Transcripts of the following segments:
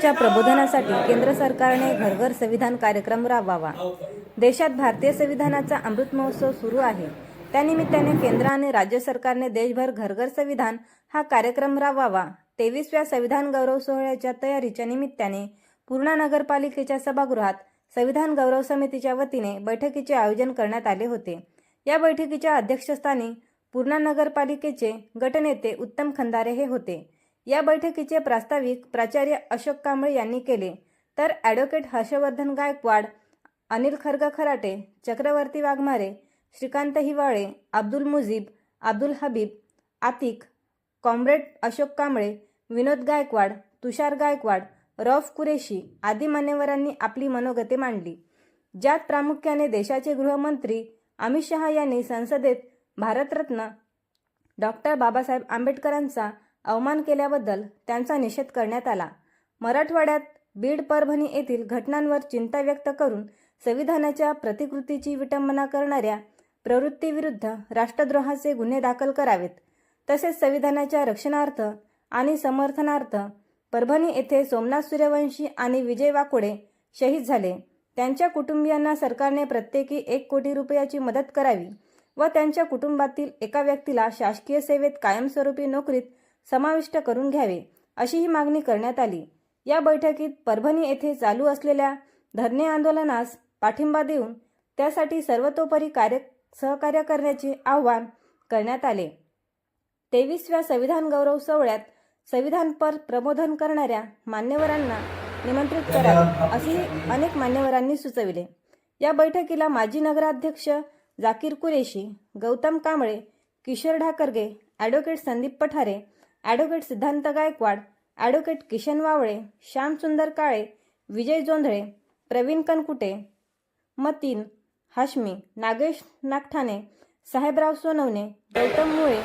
संविधानाच्या प्रबोधनासाठी केंद्र सरकारने घरघर संविधान कार्यक्रम राबवावा. देशात भारतीय संविधानाचा अमृत महोत्सव सुरू आहे. त्यानिमित्ताने केंद्र आणि राज्य सरकारने देशभर घरघर संविधान हा कार्यक्रम राबवावा. तेवीसव्या संविधान गौरव सोहळ्याच्या तयारीच्या निमित्ताने पूर्णा नगरपालिकेच्या सभागृहात संविधान गौरव समितीच्या वतीने बैठकीचे आयोजन करण्यात आले होते. या बैठकीच्या अध्यक्षस्थानी पूर्णा नगरपालिकेचे गटनेते उत्तम खंदारे हे होते. या बैठकीचे प्रास्ताविक प्राचार्य अशोक कांबळे यांनी केले. तर ॲडव्होकेट हर्षवर्धन गायकवाड अनिल खर्ग खराटे चक्रवर्ती वाघमारे श्रीकांत हिवाळे अब्दुल मुजीब अब्दुल हबीब आतिक कॉम्रेड अशोक कांबळे विनोद गायकवाड तुषार गायकवाड रौफ कुरेशी आदी मान्यवरांनी आपली मनोगते मांडली. ज्यात प्रामुख्याने देशाचे गृहमंत्री अमित शहा यांनी संसदेत भारतरत्न डॉक्टर बाबासाहेब आंबेडकरांचा अवमान केल्याबद्दल त्यांचा निषेध करण्यात आला. मराठवाड्यात बीड परभणी येथील घटनांवर चिंता व्यक्त करून संविधानाच्या प्रतिकृतीची विटंबना करणाऱ्या प्रवृत्तीविरुद्ध राष्ट्रद्रोहाचे गुन्हे दाखल करावेत. तसेच संविधानाच्या रक्षणार्थ आणि समर्थनार्थ परभणी येथे सोमनाथ सूर्यवंशी आणि विजय वाकोडे शहीद झाले. त्यांच्या कुटुंबियांना सरकारने प्रत्येकी एक कोटी रुपयाची मदत करावी व त्यांच्या कुटुंबातील एका व्यक्तीला शासकीय सेवेत कायमस्वरूपी नोकरीत समाविष्ट करून घ्यावे अशी ही मागणी करण्यात आली. या बैठकीत परभणी येथे चालू असलेल्या धरणे आंदोलनास पाठिंबा देऊन त्यासाठी सर्वतोपरी कार्य सहकार्य करण्याचे आवाहन करण्यात आले. तेवीसव्या संविधान गौरव सोहळ्यात संविधानपर प्रबोधन करणाऱ्या मान्यवरांना निमंत्रित करावे असेही अनेक मान्यवरांनी सुचविले. या बैठकीला माजी नगराध्यक्ष Zakir Qureshi Gautam Kamble Kishor Dhakarge advocate Sandeep Pathare advocate Siddhant Gaikwad advocate Kishan Wawale Shyamsundar Kale Vijay Jondhale Praveen Kankute Mateen Hashmi Nagesh Nagthane Sahebrao Sonawane Gautam Mule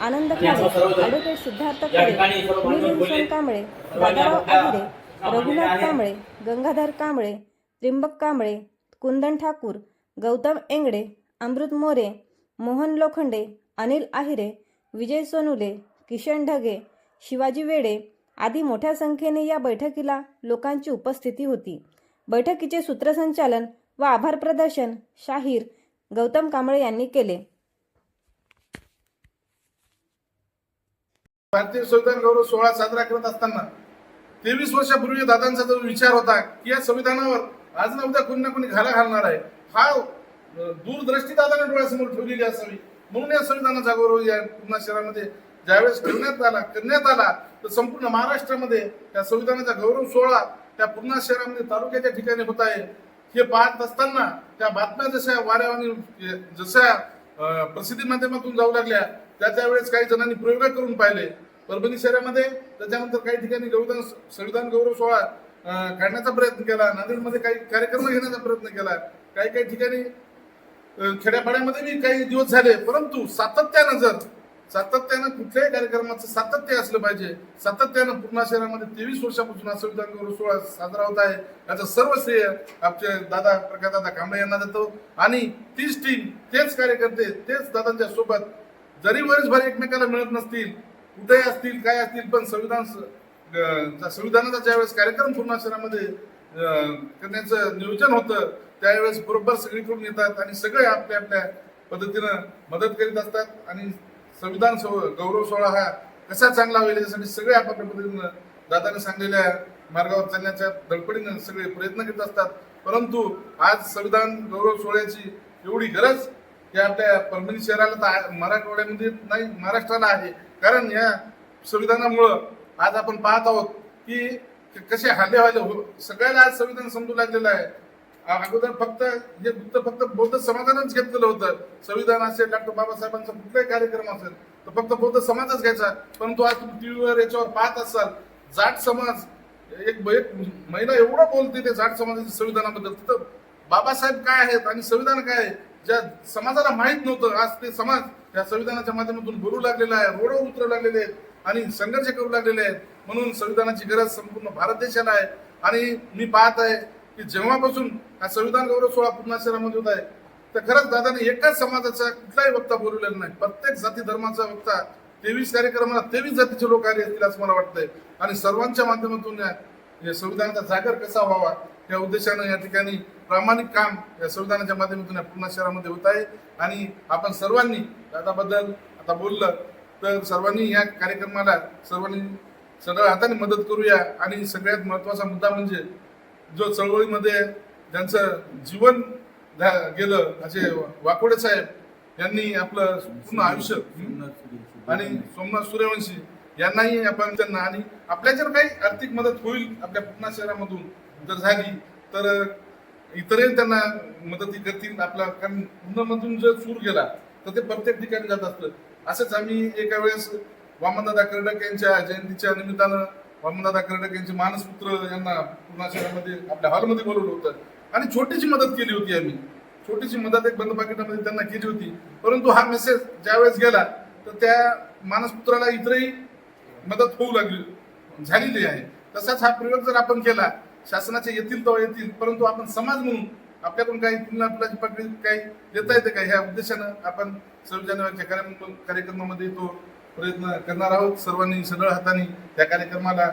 Anand Khade advocate Siddharth खरे सुनील कांबळे दादाराव आहिरे रघुनाथ कांबळे गंगाधर कांबळे त्रिंबक कांबळे कुंदन ठाकूर गौतम एंगडे अमृत मोरे मोहन लोखंडे अनिल आहिरे विजय सोनुले किशन ढगे शिवाजी वेडे आदी मोठ्या संख्येने या बैठकीला लोकांची उपस्थिती होती. बैठकीचे सूत्रसंचालन व आभार प्रदर्शन शाहीर गौतम कांबळे यांनी केले. भारतीय संविधान गौरव सोहळा साजरा करत असताना तेवीस वर्षापूर्वी दादांचा जो विचार होता की या संविधानावर आज ना उद्या कोणी ना कोणी घाला घालणार आहे हा दूरदृष्टी दादाने डोळ्यासमोर ठेवलेली असावी. म्हणून या संविधानाचा गौरव या पुन्हा शहरामध्ये ज्यावेळेस ठेवण्यात आला करण्यात आला तर संपूर्ण महाराष्ट्रामध्ये त्या संविधानाचा गौरव सोहळा त्या पूर्णा शहरामध्ये तालुक्याच्या ठिकाणी होत आहे. हे पाहत असताना त्या बातम्या जशा वाऱ्यावानी जशा प्रसिद्धी माध्यमातून जाऊ लागल्या त्या त्यावेळेस काही जणांनी प्रयोग करून पाहिले. परभणी शहरामध्ये त्याच्यानंतर काही ठिकाणी गौरव संविधान गौरव सोहळा काढण्याचा प्रयत्न केला नांदेडमध्ये काही कार्यक्रम घेण्याचा प्रयत्न केला. काही काही ठिकाणी खेड्यापाड्यामध्ये बी काही दिवस झाले परंतु सातत्यानं जर सातत्यानं कुठल्याही कार्यक्रमाचं सातत्य असलं पाहिजे. सातत्यानं पूर्णा शहरामध्ये तेवीस वर्षापासून हा संविधान गौरव सोहळा साजरा होत आहे. याचं सर्व श्रेय आपचे दादा प्रकाश दादा कांबळे यांना देतो. आणि तीच टीम तेच कार्यकर्ते तेच दादांच्या सोबत जरी वर्षभर एकमेकाला मिळत नसतील कुठेही असतील काय असतील पण संविधान संविधानाचा ज्यावेळेस कार्यक्रम पूर्णा शहरामध्ये करण्याचं नियोजन होतं त्यावेळेस बरोबर सगळीकडून येतात आणि सगळे आपल्या आपल्या पद्धतीनं मदत करीत असतात. आणि संविधान सो- गौरव सोहळा हा कसा चांगला होईल याच्यासाठी सगळे आपापल्या पद्धतीनं दादाने सांगलेल्या मार्गावर चालण्याच्या धडपडीनं सगळे प्रयत्न करीत असतात. परंतु आज संविधान गौरव सोहळ्याची एवढी गरज या आपल्या परभणी शहराला तर मराठवाड्यामध्ये नाही महाराष्ट्राला आहे. कारण या संविधानामुळं आज आपण पाहत आहोत की कसे हल्ले व्हायले हो सगळ्याला आज संविधान समजू लागलेलं आहे. अगोदर फक्त म्हणजे हे फक्त बौद्ध समाजानंच घेतलेलं होतं. संविधान असेल डॉक्टर बाबासाहेबांचा कुठलाही कार्यक्रम असेल तर फक्त बौद्ध समाजच घ्यायचा. परंतु आज तुम्ही टीव्हीवर याच्यावर पाहत असाल जाट समाज एक एक महिला एवढं बोलते ते जाट समाजाच्या संविधानाबद्दल. तर बाबासाहेब काय आहेत आणि संविधान काय आहे ज्या समाजाला माहीत नव्हतं आज ते समाज या संविधानाच्या माध्यमातून बोलू लागलेला आहे रोडवर उतरू लागलेले आहेत आणि संघर्ष करू लागलेले आहेत. म्हणून संविधानाची गरज संपूर्ण भारत देशाला आहे. आणि मी पाहत आहे की जेव्हापासून हा संविधान गौरव सोहळा पुन्हा शहरामध्ये होत आहे तर खरंच दादाने एकाच समाजाचा कुठलाही वक्ता बोलवलेला नाही. प्रत्येक जाती धर्माचा वक्ता तेवीस कार्यक्रमाला तेवीस जातीचे लोक आले असतील असं मला वाटतंय. आणि सर्वांच्या माध्यमातून या या संविधानाचा जागर कसा व्हावा या उद्देशानं या ठिकाणी प्रामाणिक काम या संविधानाच्या माध्यमातून या पूर्णा शहरामध्ये होत आहे. आणि आपण सर्वांनी दादाबद्दल आता बोललं तर सर्वांनी या कार्यक्रमाला सर्वांनी सगळ्या हाताने मदत करूया. आणि सगळ्यात महत्त्वाचा मुद्दा म्हणजे जो चळवळीमध्ये ज्यांचं जीवन गेलं असे वाकोडे साहेब यांनी आपलं पूर्ण आयुष्य आणि सोमनाथ सूर्यवंशी यांनाही आपण त्यांना आणि आपल्या जर काही आर्थिक मदत होईल आपल्या पूर्णा शहरामधून जर झाली तर इतरही त्यांना मदती करतील आपला कारण पूर्णमधून जर सूर गेला तर ते प्रत्येक ठिकाणी जात असतं असंच आम्ही एका वेळेस वामनदादा कर्डक यांच्या जयंतीच्या निमित्तानं वामनदादा कर्डक यांचे मानसपुत्र यांना पूर्णा शहरामध्ये आपल्या हॉलमध्ये बोलवलं होतं. आणि छोटीशी मदत केली होती आम्ही. छोटीशी मदत एक बंद पाकिटामध्ये त्यांना केली होती. परंतु हा मेसेज ज्यावेळेस गेला तर त्या मानसपुत्राला इतरही मदत होऊ लागली झालेली आहे. तसाच हा प्रयोग जर आपण केला शासनाचे येतील तेव्हा येतील परंतु आपण समाज म्हणून आपल्याकडून काही पुन्हा आपल्याची पकडी काही देता येते का ह्या उद्देशानं आपण सव्वीस जानेवारीच्या कार्यक्रमामध्ये तो प्रयत्न करणार आहोत. सर्वांनी सगळ्या हाताने त्या कार्यक्रमाला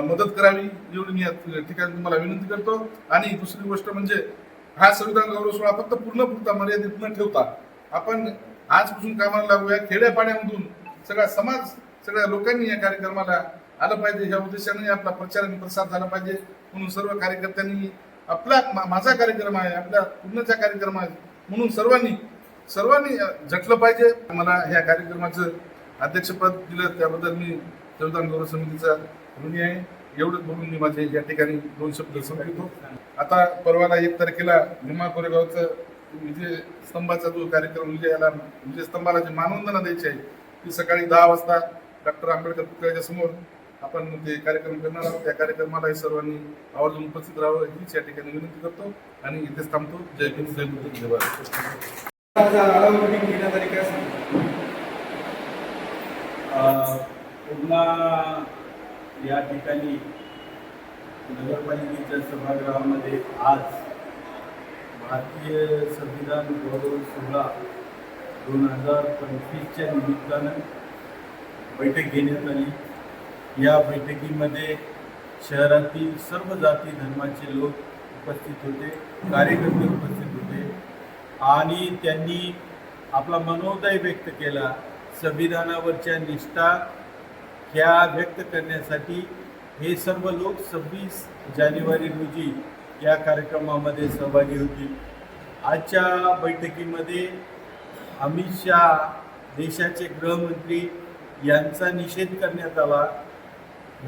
मदत करावी एवढी मी या ठिकाणी तुम्हाला विनंती करतो. आणि दुसरी गोष्ट म्हणजे हा संविधान गौरव सोहळा फक्त पूर्ण पुरता मर्यादित न ठेवता आपण आजपासून कामाला लागूया. खेड्यापाड्यामधून सगळा समाज सगळ्या लोकांनी या कार्यक्रमाला आलं पाहिजे. ह्या उद्देशाने आपला प्रचार आणि प्रसार झाला पाहिजे. म्हणून सर्व कार्यकर्त्यांनी आपला मा- माझा कार्यक्रम आहे आपल्या पूर्णचा कार्यक्रम आहे. म्हणून सर्वांनी सर्वांनी झटलं पाहिजे. मला ह्या कार्यक्रमाचं अध्यक्षपद दिलं त्याबद्दल मी संविधान गौरव समितीचा ऋणी आहे. एवढंच बोलून मी माझे या ठिकाणी दोन शब्द संपवितो. आता परवाला एक तारखेला भीमा कोरेगावचं विजय स्तंभाचा जो कार्यक्रम विजयाला विजय स्तंभाला जी मानवंदना द्यायची आहे ती सकाळी दहा वाजता डॉक्टर आंबेडकर पुतळ्याच्या समोर आपण ते कार्यक्रम करणार आहोत. त्या कार्यक्रमाला सर्वांनी आवर्जून उपस्थित राहावं हीच या ठिकाणी विनंती करतो आणि इथेच थांबतो. जय भीम जय बुद्ध जय भारत माझा आढावा घेण्यात आली काय सांगू? अ, पुन्हा या ठिकाणी नगरपालिकेच्या सभागृहामध्ये आज भारतीय संविधान गौरव सोहळा दोन हजार पंचवीसच्या निमित्तानं बैठक घेण्यात आली. या बैठकीमध्ये शहरातील सर्व जाती धर्माचे लोक उपस्थित होते कार्यकर्ते उपस्थित होते आणि त्यांनी आपला मनोदय व्यक्त केला. संविधानावरच्या निष्ठा ह्या व्यक्त करण्यासाठी हे सर्व लोक सव्वीस जानेवारी रोजी या कार्यक्रमामध्ये सहभागी होतील आजच्या बैठकीमध्ये अमित शहा देशाचे गृहमंत्री यांचा निषेध करण्यात आला.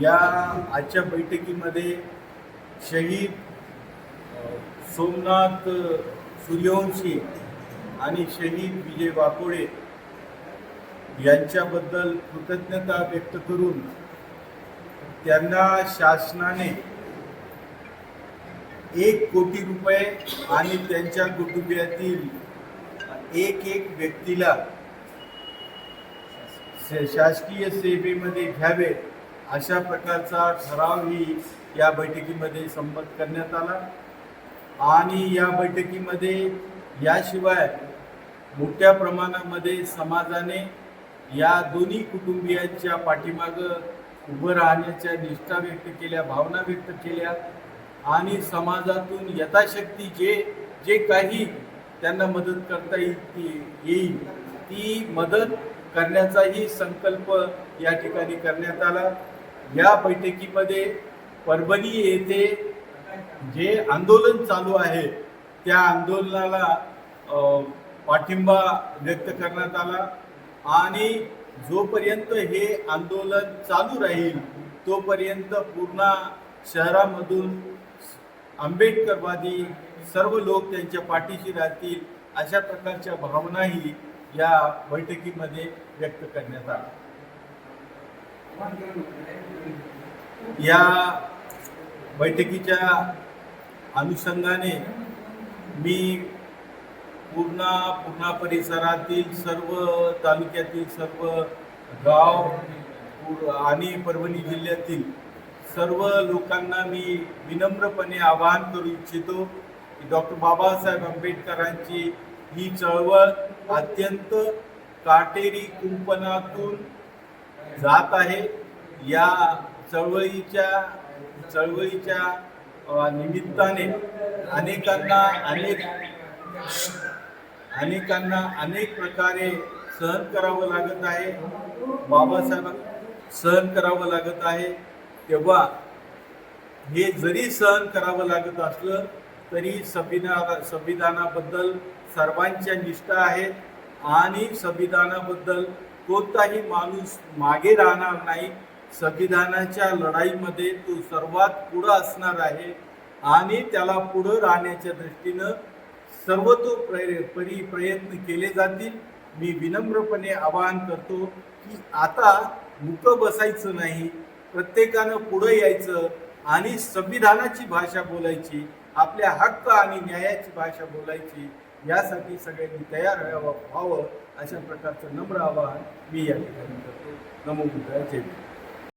या आजच्या बैठकीमध्ये शहीद सोमनाथ सूर्यवंशी आणि शहीद विजय वाकोडे यांच्याबद्दल कृतज्ञता व्यक्त करून त्यांना शासनाने एक कोटी रुपये आणि त्यांच्या कुटुंबियातील एक एक व्यक्तीला शासकीय सेवेमध्ये घ्यावे अशा प्रकारचा ठरावही या बैठकीमध्ये संमत करण्यात आला. आणि या बैठकीमध्ये याशिवाय मोठ्या प्रमाणामध्ये समाजाने या दोन्ही कुटुंबियांच्या पाठीमागं उभं राहण्याच्या निष्ठा व्यक्त केल्या भावना व्यक्त केल्या आणि समाजातून यथाशक्ती जे जे काही त्यांना मदत करता येईल ती येईल. ती मदत करण्याचाही संकल्प या ठिकाणी करण्यात आला. या बैठकीमध्ये परभणी येथे जे आंदोलन चालू आहे त्या आंदोलनाला पाठिंबा व्यक्त करण्यात आला. आणि जोपर्यंत हे आंदोलन चालू राहील तोपर्यंत पूर्ण शहरामधून आंबेडकरवादी सर्व लोक त्यांच्या पाठीशी राहतील अशा प्रकारच्या भावनाही या बैठकीमध्ये व्यक्त करण्यात आल्या. या बैठकीच्या अनुषंगाने मी पूर्णा पूर्णा परिसरातील सर्व तालुक्यातील सर्व गाव आणि परभणी जिल्ह्यातील सर्व लोकांना मी विनम्रपणे आवाहन करू इच्छितो की डॉक्टर बाबासाहेब आंबेडकरांची ही चळवळ अत्यंत काटेरी कुंपणातून जात आहे. या चळवळीच्या चळवळीच्या निमित्ताने अनेकांना अनेक अनेकांना अनेक प्रकारे सहन करावं लागत आहे. बाबासाहेब सहन करावं लागत आहे. तेव्हा हे जरी सहन करावं लागत असलं तरी संविधाना संविधानाबद्दल सर्वांच्या निष्ठा आहेत आणि संविधानाबद्दल कोणताही माणूस मागे राहणार नाही. संविधानाच्या लढाईमध्ये तो सर्वात पुढं असणार आहे आणि त्याला पुढं राहण्याच्या दृष्टीनं सर्वतोपरी परी प्रयत्न केले जातील. मी विनम्रपणे आवाहन करतो की आता मुक बसायचं नाही प्रत्येकानं पुढं यायचं आणि संविधानाची भाषा बोलायची आपल्या हक्क आणि न्यायाची भाषा बोलायची यासाठी सगळ्यांनी तयार व्हावं व्हावं अशा प्रकारचं नम्र आवाहन मी या ठिकाणी करतो. नमो बुद्धाय जय